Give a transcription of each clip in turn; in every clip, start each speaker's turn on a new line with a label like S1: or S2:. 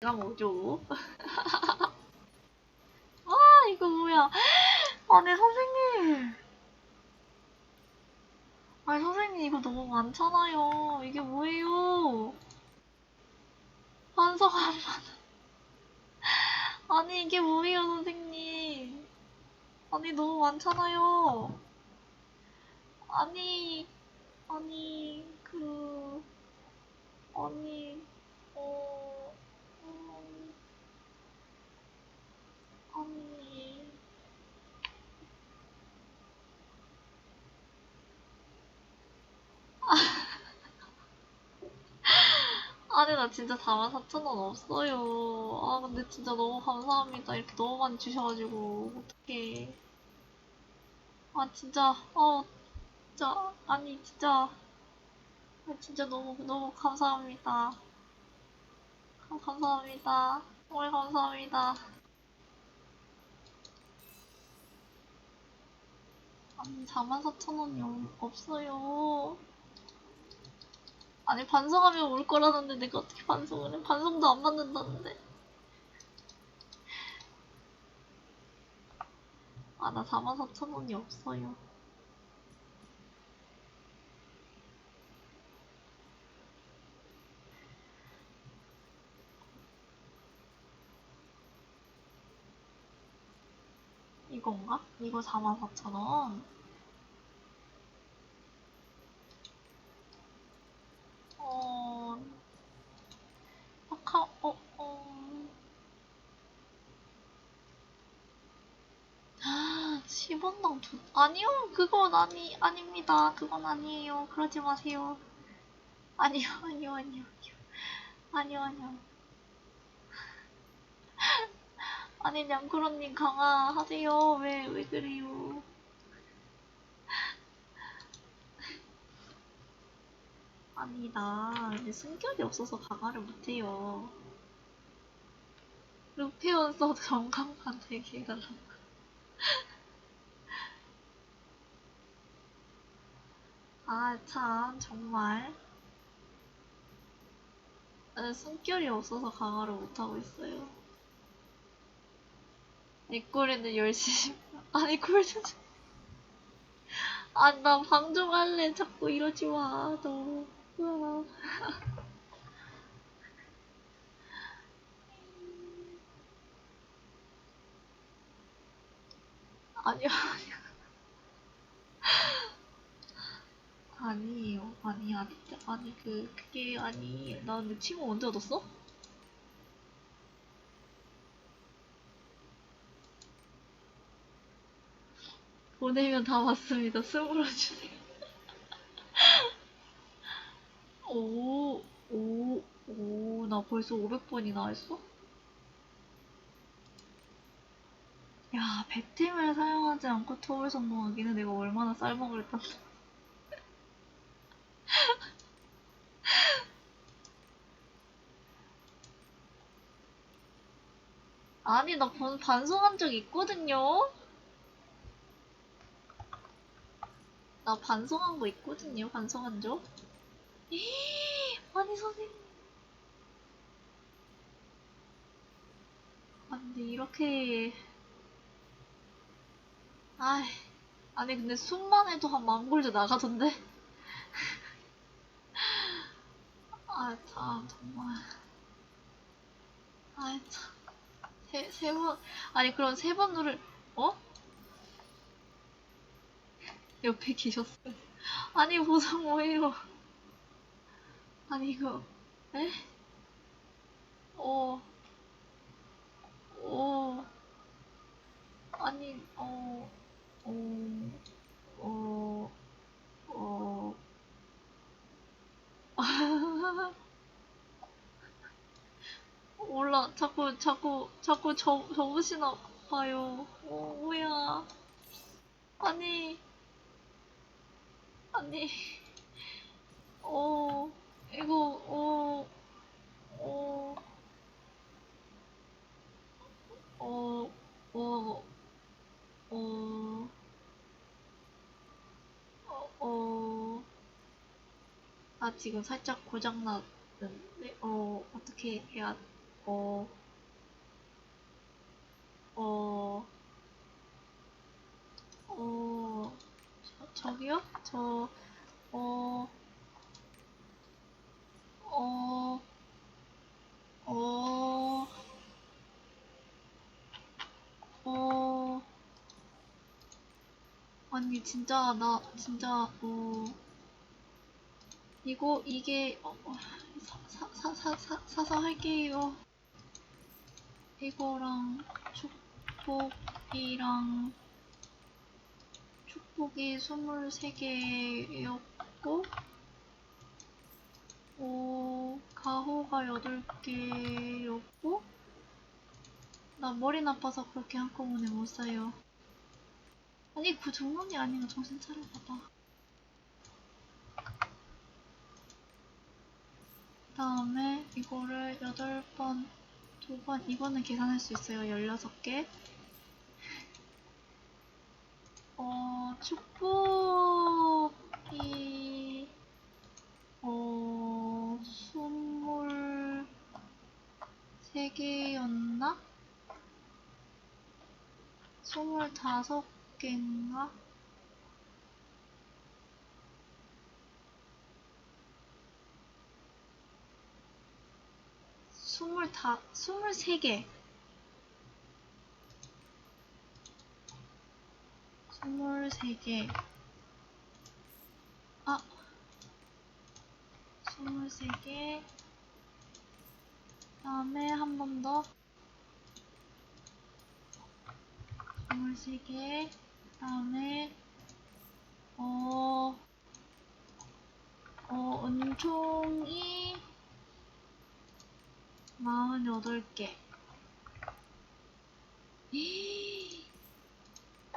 S1: 내가 뭐죠? 아, 이거 뭐야. 아니, 선생님. 아니, 선생님, 이거 너무 많잖아요. 이게 뭐예요? 반성 한 번. 아니, 이게 뭐예요, 선생님. 아니, 너무 많잖아요. 아니, 아니, 그, 아니, 어, 음, 아니, 아니, 나 진짜 44,000원 없어요. 아, 근데 진짜 너무 감사합니다. 이렇게 너무 많이 주셔가지고, 어떡해. 아, 진짜, 어, 진짜, 아니, 진짜, 아, 진짜 너무, 너무 감사합니다. 아, 감사합니다. 정말 감사합니다. 아니, 44,000원이 없어요. 아니, 반성하면 올 거라는데 내가 어떻게 반성을 해? 반성도 안 받는다는데. 아, 나 44,000원이 없어요. 이 건가? 이거 44,000원. 어, 카카오, 어, 어. 아, 10원당 두, 아니요, 그건 아니, 아닙니다. 그건 아니에요. 그러지 마세요. 아니요, 아니요, 아니요, 아니요. 아니요, 아니요. 아니, 냥크로님 강화하세요. 왜, 왜 그래요? 아니, 나 근데 숨결이 없어서 강화를 못해요. 루페온 써도 정강만 되게 해달라고. 아, 참, 정말. 아, 숨결이 없어서 강화를 못하고 있어요. 니꼬리는 열심히, 아니, 콜드 아, 나 방종할래. 자꾸 이러지 마, 너. 으아. 아니요, 아니요. 아니에요. 아니, 아니, 아니, 그, 그게, 아니. 나 근데 친구 언제 얻었어? 보내면 다 왔습니다. 스물어 주세요. 오, 오, 오, 나 벌써 500번이나 했어? 야, 배템을 사용하지 않고 톱을 성공하기는 내가 얼마나 쌀먹을 땄어. 아니, 나 번- 반송한 적 있거든요? 나 반송한 거 있거든요, 반송한 적. 에이, 아니, 선생님. 아, 근데 이렇게. 아이, 아니, 근데 숨만 해도 한 만골드 나가던데? 아, 참, 정말. 아, 참. 세, 세 번, 아니, 그럼 세번 누를, 어? 옆에 계셨어요. 아니, 보상 뭐예요? 아니, 이거, 에? 어, 어, 아니, 어, 어, 어, 어, 몰라. 자꾸, 자꾸, 자꾸 저, 접으시나 봐요. 어, 뭐야. 아니, 아니, 어, 이거, 어, 어, 어, 어, 어, 어, 어, 나 지금 살짝 고장났는데, 어, 어떻게 해야, 어, 어, 어, 저, 저기요? 저, 어, 어, 어, 어, 아니, 진짜, 나, 진짜, 어, 이거, 이게, 어, 어, 사, 사, 사, 사, 사, 사서 할게요. 이거랑, 축복이랑, 축복이 23개였고, 어, 가호가 8개였고, 나 머리 나빠서 그렇게 한꺼번에 못 사요. 아니, 그 정도이 아니면 정신 차려봐봐. 다음에 이거를 8번, 2번, 이거는 계산할 수 있어요. 16개. 어, 축복이, 어, 23개였나? 25개인가? 스물다, 스물세 개. 스물세 개. 아. 스물세 개. 다음에 한 번 더. 스물세 개. 다음에, 어, 어, 은총이 48개.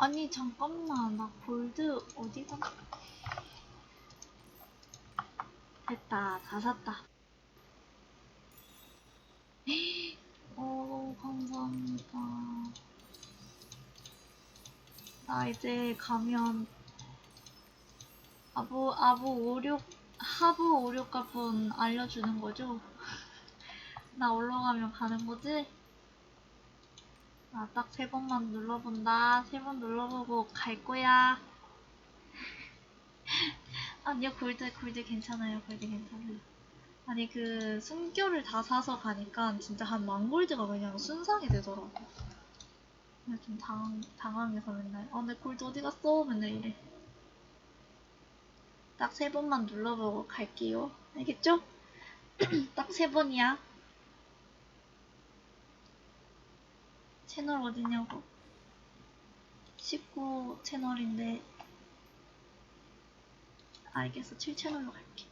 S1: 아니, 잠깐만. 나 골드 어디가? 됐다. 다 샀다. 오, 감사합니다. 나 이제 가면 아부, 아부 56, 하부 56 값은 알려주는 거죠? 나 올라가면 가는 거지? 나 딱 세 번만 눌러본다. 세 번 눌러보고 갈 거야. 아니요, 골드, 골드 괜찮아요. 골드 괜찮아요. 아니, 그, 숨결을 다 사서 가니까 진짜 한 만 골드가 그냥 순상이 되더라고. 근데 좀 당, 당황해서 맨날. 아, 내 골드 어디 갔어? 맨날 이래. 딱 세 번만 눌러보고 갈게요. 알겠죠? 딱 세 번이야. 채널 어디냐고. 19 채널인데. 알겠어. 7 채널로 갈게.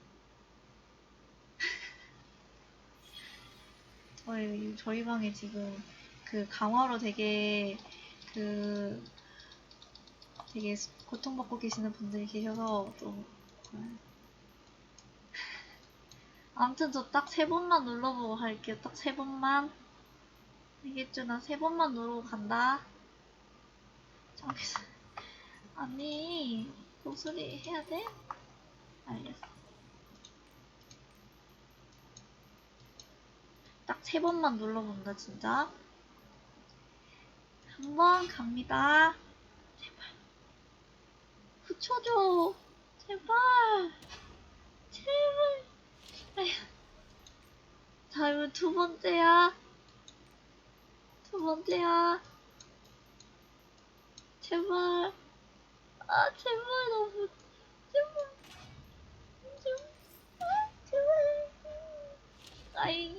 S1: 저희, 저희 방에 지금 그 강화로 되게 그 되게 고통받고 계시는 분들이 계셔서 좀. 아무튼 저 딱 세 번만 눌러보고 할게요. 딱 세 번만. 알겠죠? 나세 번만 누르고 간다. 잠깐만. 아니, 목소리 해야 돼? 알겠어. 딱 세 번만 눌러본다, 진짜. 한 번 갑니다. 제발. 붙여줘. 제발. 제발. 에휴. 다음은 두 번째야. 두 번째야. 제발. 아, 제발, 너무. 제발. 제발. 아, 제발. 아이.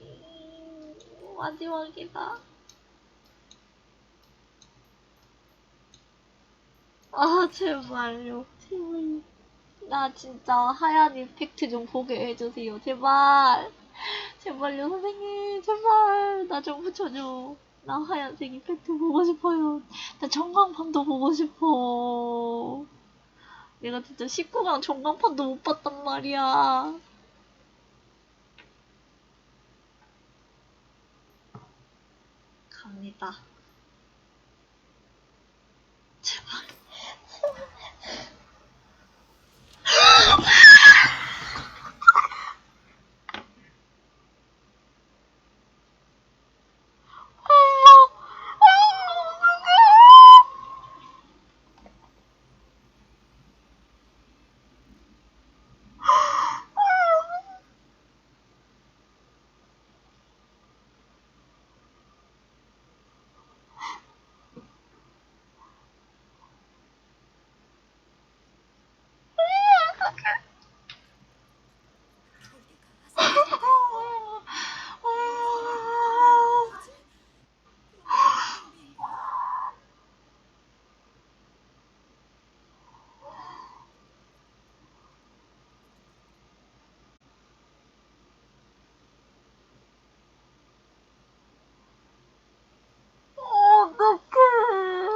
S1: 음, 마지막이다. 아, 제발요. 제발. 나 진짜 하얀 이펙트 좀 보게 해주세요. 제발. 제발요, 선생님. 제발. 나 좀 붙여줘. 나 하얀색 이펙트 보고 싶어요. 나 전광판도 보고 싶어. 내가 진짜 19강 전광판도 못 봤단 말이야. 갑니다.